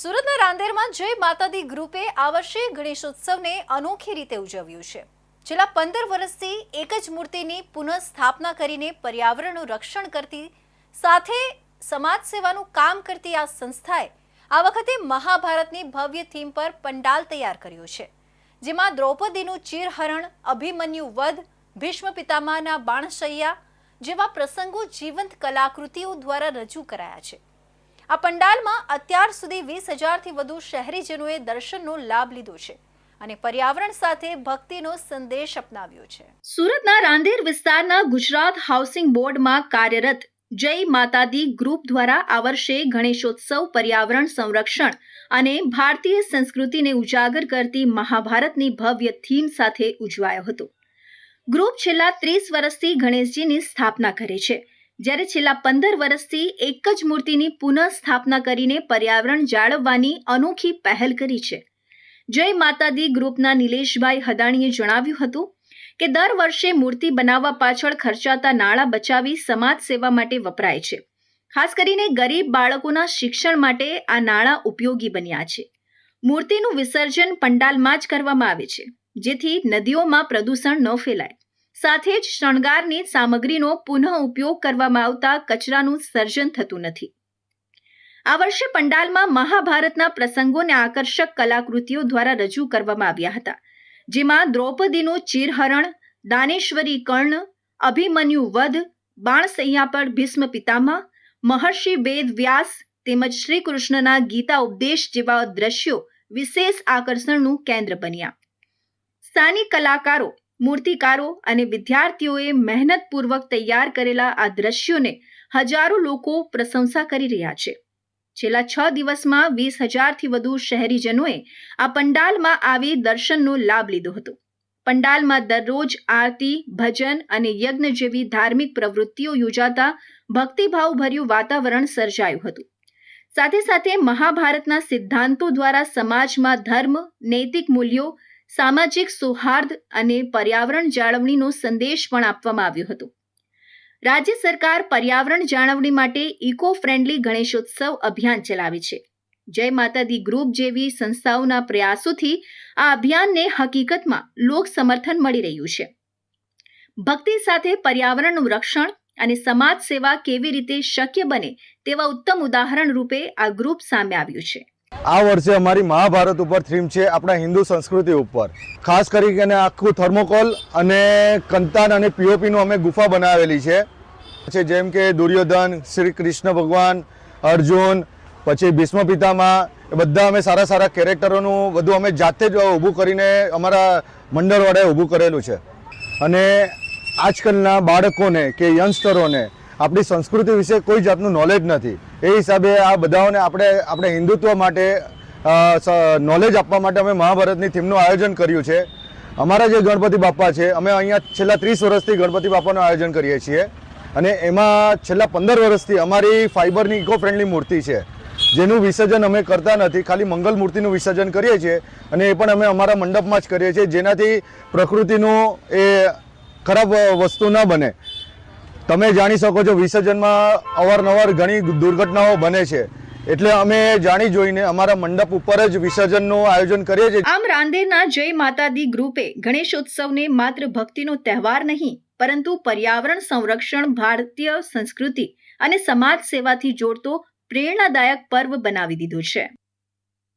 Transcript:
સુરતના રાંદેરમાં જય માતાદી ગ્રુપે આ વર્ષે ગણેશોત્સવને અનોખી રીતે ઉજવ્યું છે. છેલ્લા પંદર વર્ષથી એક જ મૂર્તિની પુનઃસ્થાપના કરીને પર્યાવરણનું રક્ષણ કરતી, સાથે સમાજ સેવાનું કામ કરતી આ સંસ્થાએ આ વખતે મહાભારતની ભવ્ય થીમ પર પંડાલ તૈયાર કર્યો છે. જેમાં દ્રૌપદીનું ચીરહરણ, અભિમન્યુ વધ ભીષ્મ પિતામહના બાણશૈયા જેવા પ્રસંગો જીવંત કલાકૃતિઓ દ્વારા રજૂ કરાયા છે. આ પંડાલમાં અત્યાર સુધી વીસ હજારથી વધુ શહેરીજનોએ દર્શનનો લાભ લીધો છે અને પર્યાવરણ સાથે ભક્તિનો સંદેશ અપનાવ્યો છે. સુરતના રાંદેર વિસ્તારના ગુજરાત હાઉસિંગ બોર્ડમાં કાર્યરત જય માતાદી ગ્રુપ દ્વારા આ વર્ષે ગણેશોત્સવ પર્યાવરણ સંરક્ષણ અને ભારતીય સંસ્કૃતિને ઉજાગર કરતી મહાભારતની ભવ્ય થીમ સાથે ઉજવાયો હતો. ગ્રુપ છેલ્લા ત્રીસ વર્ષથી ગણેશજીની સ્થાપના કરે છે. જ્યારે છેલ્લા પંદર વર્ષથી એક જ મૂર્તિની પુનઃસ્થાપના કરીને પર્યાવરણ જાળવવાની અનોખી પહેલ કરી છે. જય માતાદી ગ્રુપના નિલેશભાઈ હદાણીએ જણાવ્યું હતું કે દર વર્ષે મૂર્તિ બનાવવા પાછળ ખર્ચાતા નાણાં બચાવી સમાજ સેવા માટે વપરાય છે. ખાસ કરીને ગરીબ બાળકોના શિક્ષણ માટે આ નાણાં ઉપયોગી બન્યા છે. મૂર્તિનું વિસર્જન પંડાલમાં જ કરવામાં આવે છે, જેથી નદીઓમાં પ્રદૂષણ ન ફેલાય. સાથે જ શણગારની સામગ્રીનો પુનઃ ઉપયોગ કરવામાં આવતા કચરાનું સર્જન થતું નથી. આ વર્ષે પંડાલમાં મહાભારતના પ્રસંગોને આકર્ષક કલાકૃતિઓ દ્વારા રજૂ કરવામાં આવ્યા હતા, જેમાં દ્રૌપદીનું ચીરહરણ, દાનેશ્વરી કર્ણ, અભિમન્યુ વધ બાણસૈયા પર ભીષ્મ પિતામહ, મહર્ષિ વેદ વ્યાસ તેમજ શ્રી કૃષ્ણના ગીતા ઉપદેશ જેવા દ્રશ્યો વિશેષ આકર્ષણનું કેન્દ્ર બન્યા. સ્થાનિક કલાકારો મૂર્તિકારો અને વિદ્યાર્થીઓએ મહેનતપૂર્વક તૈયાર કરેલા આ દ્રશ્યોને હજારો લોકો પ્રશંસા કરી રહ્યા છે. છેલ્લા છ દિવસમાં વીસ હજારથી વધુ શહેરીજનોએ આ પંડાલમાં આવી દર્શનનો લાભ લીધો હતો. પંડાલમાં દરરોજ આરતી, ભજન અને યજ્ઞ જેવી ધાર્મિક પ્રવૃત્તિઓ યોજાતા ભક્તિભાવભર્યું વાતાવરણ સર્જાયું હતું. સાથે સાથે મહાભારતના સિદ્ધાંતો દ્વારા સમાજમાં ધર્મ, નૈતિક મૂલ્યો સામાજિક સૌહાર્દ અને પર્યાવરણ જાળવણીનો સંદેશ પણ આપવામાં આવ્યો હતો. રાજ્ય સરકાર પર્યાવરણ જાળવણી માટે ઇકો ફ્રેન્ડલી ગણેશોત્સવ અભિયાન ચલાવે છે. જય માતાદી ગ્રુપ જેવી સંસ્થાઓના પ્રયાસોથી આ અભિયાનને હકીકતમાં લોક સમર્થન મળી રહ્યું છે. ભક્તિ સાથે પર્યાવરણનું રક્ષણ અને સમાજ સેવા કેવી રીતે શક્ય બને તેવા ઉત્તમ ઉદાહરણ રૂપે આ ગ્રુપ સામે આવ્યું છે. આ વર્ષે અમારી મહાભારત ઉપર થીમ છે આપણા હિન્દુ સંસ્કૃતિ ઉપર. ખાસ કરીને આખું થર્મોકોલ અને કંતાન અને પીઓપીનું અમે ગુફા બનાવેલી છે. જેમ કે દુર્યોધન, શ્રી કૃષ્ણ ભગવાન, અર્જુન, પછી ભીષ્મ પિતામાં એ બધા અમે સારા સારા કેરેક્ટરોનું બધું અમે જાતે જ ઊભું કરીને અમારા મંડળવાળાએ ઊભું કરેલું છે. અને આજકાલના બાળકોને કે યંગસ્ટરોને આપણી સંસ્કૃતિ વિશે કોઈ જાતનું નોલેજ નથી. એ હિસાબે આ બધાઓને આપણે આપણે હિન્દુત્વ માટે નોલેજ આપવા માટે અમે મહાભારતની થીમનું આયોજન કર્યું છે. અમારા જે ગણપતિ બાપ્પા છે, અમે અહીંયા છેલ્લા ત્રીસ વર્ષથી ગણપતિ બાપાનું આયોજન કરીએ છીએ. અને એમાં છેલ્લા પંદર વર્ષથી અમારી ફાઇબરની ઇકો ફ્રેન્ડલી મૂર્તિ છે. જેનું વિસર્જન અમે કરતા નથી, ખાલી મંગલ મૂર્તિનું વિસર્જન કરીએ છીએ. અને એ પણ અમે અમારા મંડપમાં જ કરીએ છીએ, જેનાથી પ્રકૃતિનું એ ખરાબ વસ્તુ ન બને. તમે જાણી શકો છો વિસર્જનમાં અવારનવાર ઘણી દુર્ઘટનાઓ બને છે. એટલે અમે જાણી જોઈને અમારા મંડપ ઉપર જ વિસર્જનનું આયોજન કરીએ છીએ. આમ રાંદેરના જય માતાદી ગ્રુપે ગણેશોત્સવને માત્ર ભક્તિનો તહેવાર નહીં, પરંતુ પર્યાવરણ સંરક્ષણ, ભારતીય સંસ્કૃતિ અને સમાજ સેવાથી જોડતો પ્રેરણાદાયક પર્વ બનાવી દીધું છે.